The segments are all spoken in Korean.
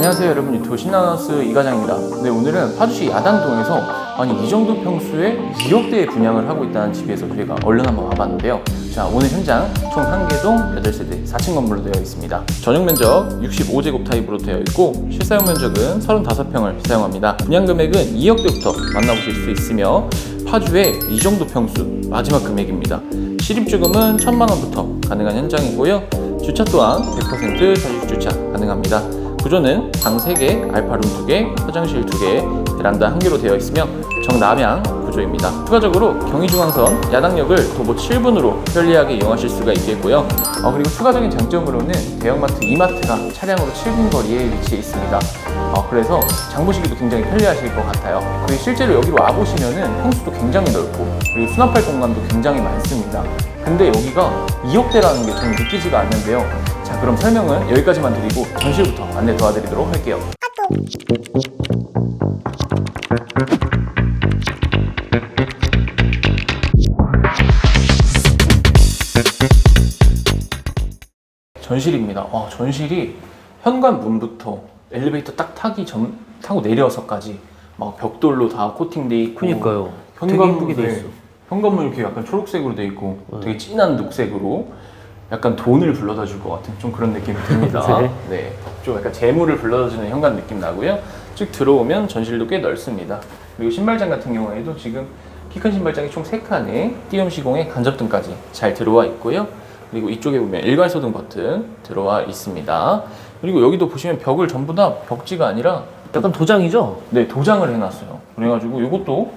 안녕하세요 여러분. 유튜브 신나너스 이과장입니다. 네 오늘은 파주시 야당동에서 아니 이 정도 평수에 2억대의 분양을 하고 있다는 집에서 저희가 얼른 한번 와봤는데요. 자 오늘 현장 총 1개동 8세대 4층 건물로 되어 있습니다. 전용 면적 65제곱 타입으로 되어 있고 실사용 면적은 35평을 사용합니다. 분양 금액은 2억대부터 만나보실 수 있으며 파주의 이 정도 평수 마지막 금액입니다. 실입주금은 1천만 원부터 가능한 현장이고요. 주차 또한 100% 사직 주차 가능합니다. 구조는 방 3개, 알파룸 2개, 화장실 2개, 베란다 1개로 되어 있으며 정남향 구조입니다. 추가적으로 경의중앙선 야당역을 도보 7분으로 편리하게 이용하실 수가 있겠고요. 어, 그리고 추가적인 장점으로는 대형마트 이마트가 차량으로 7분 거리에 위치해 있습니다. 어, 그래서 장 보시기도 굉장히 편리하실 것 같아요. 그리고 실제로 여기로 와보시면은 평수도 굉장히 넓고 그리고 수납할 공간도 굉장히 많습니다. 근데 여기가 2억대라는 게 저는 느끼지가 않는데요. 자, 그럼 설명은 여기까지만 드리고 전실부터 안내 도와드리도록 할게요. 전실입니다. 와, 전실이 현관 문부터 엘리베이터 딱 타기 전 타고 내려서까지 막 벽돌로 다 코팅돼 있고 그니까요. 되게 현관문 예쁘게 돼 네. 있어. 현관문 이렇게 약간 초록색으로 돼 있고 되게 진한 녹색으로 약간 돈을 불러다 줄 것 같은 좀 그런 느낌이 듭니다. 네. 네. 좀 약간 재물을 불러다 주는 현관 느낌 나고요. 쭉 들어오면 전실도 꽤 넓습니다. 그리고 신발장 같은 경우에도 지금 키 큰 신발장이 총 3칸에 띄움 시공에 간접등까지 잘 들어와 있고요. 그리고 이쪽에 보면 일괄소등 버튼 들어와 있습니다. 그리고 여기도 보시면 벽을 전부 다 벽지가 아니라 약간 도장이죠? 네, 도장을 해놨어요. 그래가지고 이것도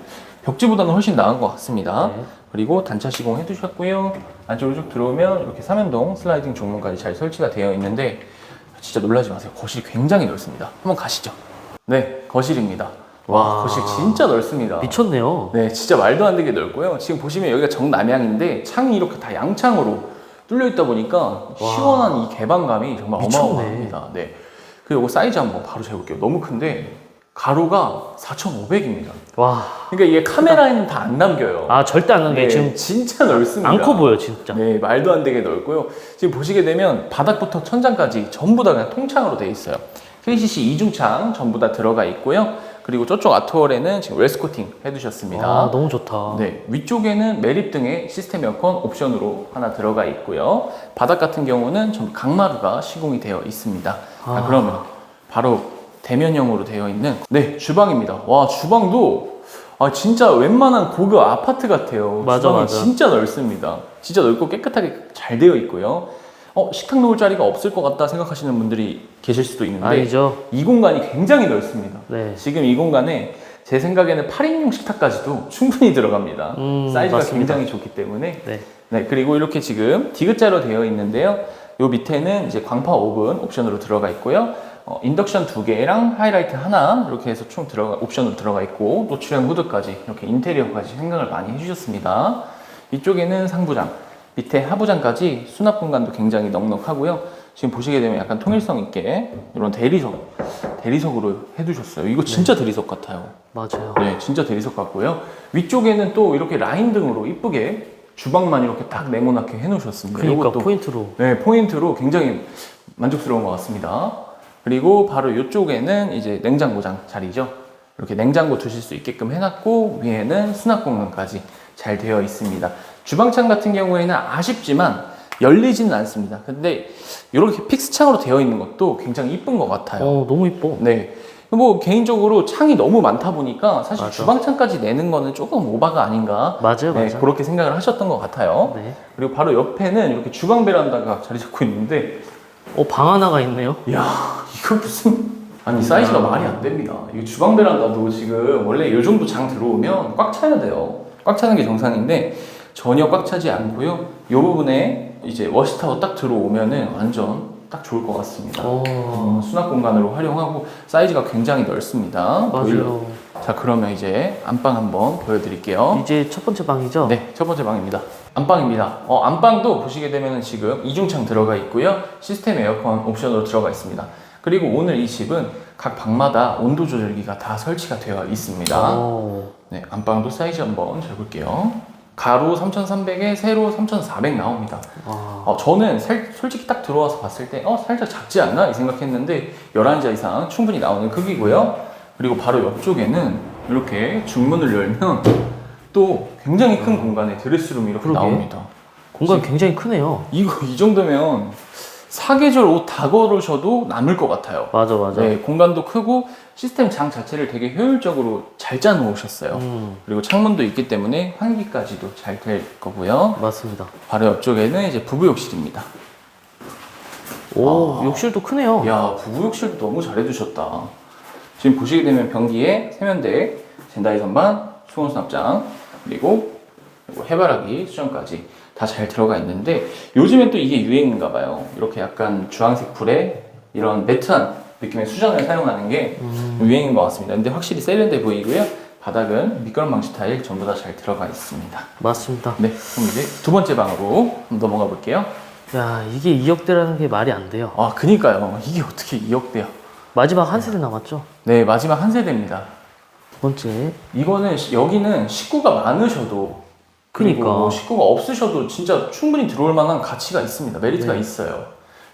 벽지보다는 훨씬 나은 것 같습니다. 네. 그리고 단차 시공 해두셨고요. 안쪽으로 쭉 들어오면 이렇게 삼연동 슬라이딩 종문까지 잘 설치가 되어 있는데 진짜 놀라지 마세요. 거실이 굉장히 넓습니다. 한번 가시죠. 네, 거실입니다. 와, 와. 거실 진짜 넓습니다. 미쳤네요. 네, 진짜 말도 안 되게 넓고요. 지금 보시면 여기가 정남향인데 창이 이렇게 다 양창으로 뚫려 있다 보니까 시원한 이 개방감이 정말 미쳤네. 어마어마합니다. 네. 그리고 이거 사이즈 한번 바로 재볼게요. 너무 큰데 가로가 4,500입니다. 와. 그러니까 이게 카메라에는 다 안 남겨요. 아, 절대 안 한게 네, 지금 진짜 넓습니다. 안 커 보여, 진짜. 네, 말도 안 되게 넓고요. 지금 보시게 되면 바닥부터 천장까지 전부 다 그냥 통창으로 되어 있어요. KCC 이중창 전부 다 들어가 있고요. 그리고 저쪽 아트월에는 지금 웰스코팅 해두셨습니다. 아, 너무 좋다. 네, 위쪽에는 매립 등의 시스템 에어컨 옵션으로 하나 들어가 있고요. 바닥 같은 경우는 전부 강마루가 시공이 되어 있습니다. 자, 아. 그러면 바로 대면형으로 되어 있는 네 주방입니다. 와 주방도 아 진짜 웬만한 고급 아파트 같아요. 맞아, 주방이 맞아. 진짜 넓습니다. 진짜 넓고 깨끗하게 잘 되어 있고요. 어 식탁 놓을 자리가 없을 것 같다 생각하시는 분들이 계실 수도 있는데 아니죠. 이 공간이 굉장히 넓습니다. 네. 지금 이 공간에 제 생각에는 8인용 식탁까지도 충분히 들어갑니다. 음, 사이즈가 맞습니다. 굉장히 좋기 때문에. 네. 네, 그리고 이렇게 지금 디귿자로 되어 있는데요. 요 밑에는 이제 광파 오븐 옵션으로 들어가 있고요. 어, 인덕션 두 개랑 하이라이트 하나 이렇게 해서 총 들어가 옵션으로 들어가 있고 노출형 후드까지 이렇게 인테리어까지 생각을 많이 해주셨습니다. 이쪽에는 상부장, 밑에 하부장까지 수납 공간도 굉장히 넉넉하고요. 지금 보시게 되면 약간 통일성 있게 이런 대리석, 대리석으로 해두셨어요. 이거 진짜 대리석 같아요. 맞아요. 네, 진짜 대리석 같고요. 위쪽에는 또 이렇게 라인 등으로 이쁘게 주방만 이렇게 딱 네모나게 해놓으셨습니다. 그러니까 이것도 포인트로. 네, 포인트로 굉장히 만족스러운 것 같습니다. 그리고 바로 이쪽에는 이제 냉장고장 자리죠. 이렇게 냉장고 두실 수 있게끔 해놨고 위에는 수납 공간까지 잘 되어 있습니다. 주방창 같은 경우에는 아쉽지만 열리지는 않습니다. 근데 이렇게 픽스창으로 되어 있는 것도 굉장히 이쁜 것 같아요. 어, 너무 이뻐. 네. 뭐 개인적으로 창이 너무 많다 보니까 사실 맞아. 주방창까지 내는 거는 조금 오바가 아닌가. 맞아요, 네, 맞아요. 그렇게 생각을 하셨던 것 같아요. 네. 그리고 바로 옆에는 이렇게 주방 베란다가 자리 잡고 있는데, 어, 방 하나가 있네요. 이야, 이거 무슨. 아니, 사이즈가 말이 안 됩니다. 이 주방 베란다도 지금 원래 이 정도 장 들어오면 꽉 차야 돼요. 꽉 차는 게 정상인데, 전혀 꽉 차지 않고요. 이 부분에 이제 워시타워 딱 들어오면은 완전 딱 좋을 것 같습니다. 어, 어, 수납 공간으로 활용하고 사이즈가 굉장히 넓습니다. 보일러. 자 그러면 이제 안방 한번 보여드릴게요. 이제 첫 번째 방이죠? 네, 첫 번째 방입니다. 안방입니다. 어, 안방도 보시게 되면 지금 이중창 들어가 있고요. 시스템 에어컨 옵션으로 들어가 있습니다. 그리고 오늘 이 집은 각 방마다 온도 조절기가 다 설치가 되어 있습니다. 어, 네, 안방도 사이즈 한번 재볼게요. 가로 3,300에 세로 3,400 나옵니다. 아, 어, 저는 살- 솔직히 딱 들어와서 봤을 때, 어, 살짝 작지 않나? 이 생각했는데, 11자 이상 충분히 나오는 크기고요. 그리고 바로 옆쪽에는 이렇게 중문을 열면 또 굉장히 큰 공간에 드레스룸이 이렇게 그러게. 나옵니다. 공간 굉장히 크네요. 이거, 이 정도면 사계절 옷 다 걸으셔도 남을 것 같아요. 맞아, 맞아. 네, 공간도 크고 시스템 장 자체를 되게 효율적으로 잘 짜놓으셨어요. 음, 그리고 창문도 있기 때문에 환기까지도 잘 될 거고요. 맞습니다. 바로 옆쪽에는 이제 부부 욕실입니다. 오, 아. 욕실도 크네요. 야 부부 욕실도 너무 잘 해두셨다. 지금 보시게 되면 변기에 세면대, 젠다이 선반, 수건 수납장 그리고 해바라기 수전까지 다 잘 들어가 있는데 요즘엔 또 이게 유행인가 봐요. 이렇게 약간 주황색 불에 이런 매트한 느낌의 수전을 사용하는 게 음, 유행인 것 같습니다. 근데 확실히 세련돼 보이고요. 바닥은 미끄럼 방지 타일 전부 다 잘 들어가 있습니다. 맞습니다. 네, 그럼 이제 두 번째 방으로 넘어가 볼게요. 야, 이게 2억대라는 게 말이 안 돼요. 아, 그니까요. 이게 어떻게 2억대야? 마지막 한 세대 남았죠? 네, 마지막 한 세대입니다. 두 번째. 이거는 시- 여기는 식구가 많으셔도 그리고 그니까. 뭐 식구가 없으셔도 진짜 충분히 들어올 만한 가치가 있습니다. 메리트가 네. 있어요.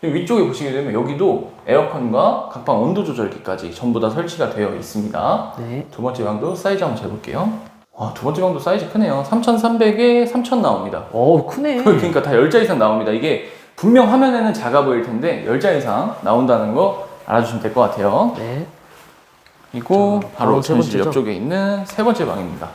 그리고 위쪽에 보시게 되면 여기도 에어컨과 각방 온도 조절기까지 전부 다 설치가 되어 있습니다. 네. 두 번째 방도 사이즈 한번 재볼게요. 와, 두 번째 방도 사이즈 크네요. 3,300에 3,000 나옵니다. 어, 크네. 그러니까 다 10자 이상 나옵니다. 이게 분명 화면에는 작아 보일 텐데 10자 이상 나온다는 거 알아주시면 될 것 같아요. 네. 그리고 자, 바로 바로 세 전실 번째죠? 옆쪽에 있는 세 번째 방입니다.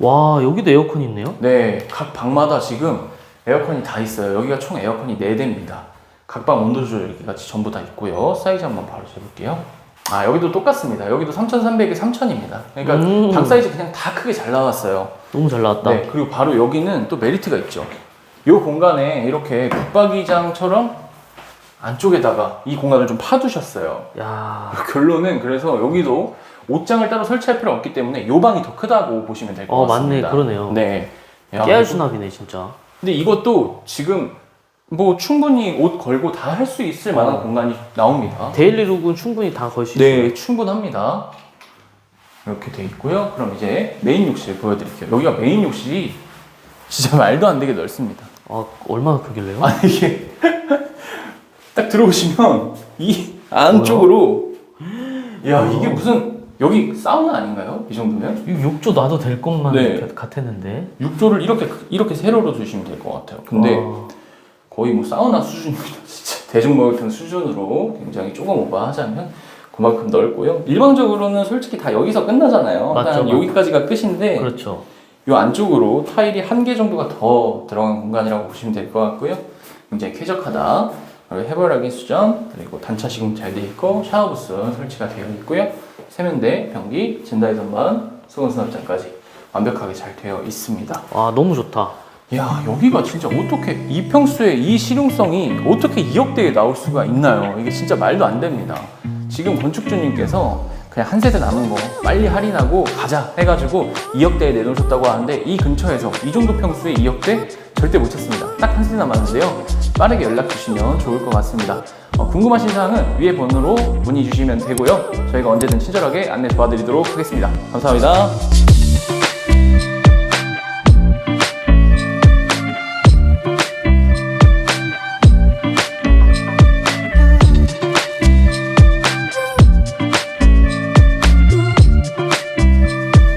와, 여기도 에어컨 있네요? 네, 각 방마다 지금 에어컨이 다 있어요. 여기가 총 에어컨이 4대입니다. 각 방 온도 조절기 같이 전부 다 있고요. 사이즈 한번 바로 재볼게요. 아, 여기도 똑같습니다. 여기도 3,300에 3,000입니다. 그러니까 음. 방 사이즈 그냥 다 크게 잘 나왔어요. 너무 잘 나왔다. 네, 그리고 바로 여기는 또 메리트가 있죠. 이 공간에 이렇게 붙박이장처럼 안쪽에다가 이 공간을 좀 파두셨어요. 야, 결론은 그래서 여기도 옷장을 따로 설치할 필요 없기 때문에 이 방이 더 크다고 보시면 될 것 어, 맞네. 같습니다. 그러네요. 네. 야, 깨알 수납이네, 진짜. 근데 이것도 지금 뭐 충분히 옷 걸고 다 할 수 있을 만한 어. 공간이 나옵니다. 데일리 룩은 충분히 다 걸 수 있어요. 네, 충분합니다. 이렇게 돼 있고요. 그럼 이제 메인 욕실 보여드릴게요. 여기가 메인 욕실이 진짜 말도 안 되게 넓습니다. 아, 얼마나 크길래요? 아니 이게 딱 들어오시면 이 안쪽으로 야 이게 무슨 여기 사우나 아닌가요? 이 정도면 이 욕조 놔도 될 것만 네. 같- 같았는데. 육조를 이렇게 이렇게 세로로 두시면 될 것 같아요. 근데 와, 거의 뭐 사우나 수준입니다. 진짜 대중 목욕탕 수준으로 굉장히 조금 오버하자면 그만큼 넓고요. 일반적으로는 솔직히 다 여기서 끝나잖아요. 맞죠, 한 맞죠. 여기까지가 끝인데 그렇죠. 이 안쪽으로 타일이 한 개 정도가 더 들어간 공간이라고 보시면 될 것 같고요. 굉장히 쾌적하다. 해바라기 수전, 그리고 단차 시공 잘 되어 있고 샤워부스 설치가 되어 있고요. 세면대, 변기, 진다이 선반, 수건 수납장까지 완벽하게 잘 되어 있습니다. 와, 너무 좋다. 야 여기가 진짜 어떻게 이 평수에 이 실용성이 어떻게 2억대에 나올 수가 있나요? 이게 진짜 말도 안 됩니다. 지금 건축주님께서 그냥 한 세대 남은 거 빨리 할인하고 가자 해가지고 2억대에 내놓으셨다고 하는데 이 근처에서 이 정도 평수에 2억대 절대 못 찾습니다. 딱한 세대 남았는데요. 빠르게 연락 주시면 좋을 것 같습니다. 어, 궁금하신 사항은 위에 번호로 문의 주시면 되고요. 저희가 언제든 친절하게 안내 도와드리도록 하겠습니다. 감사합니다.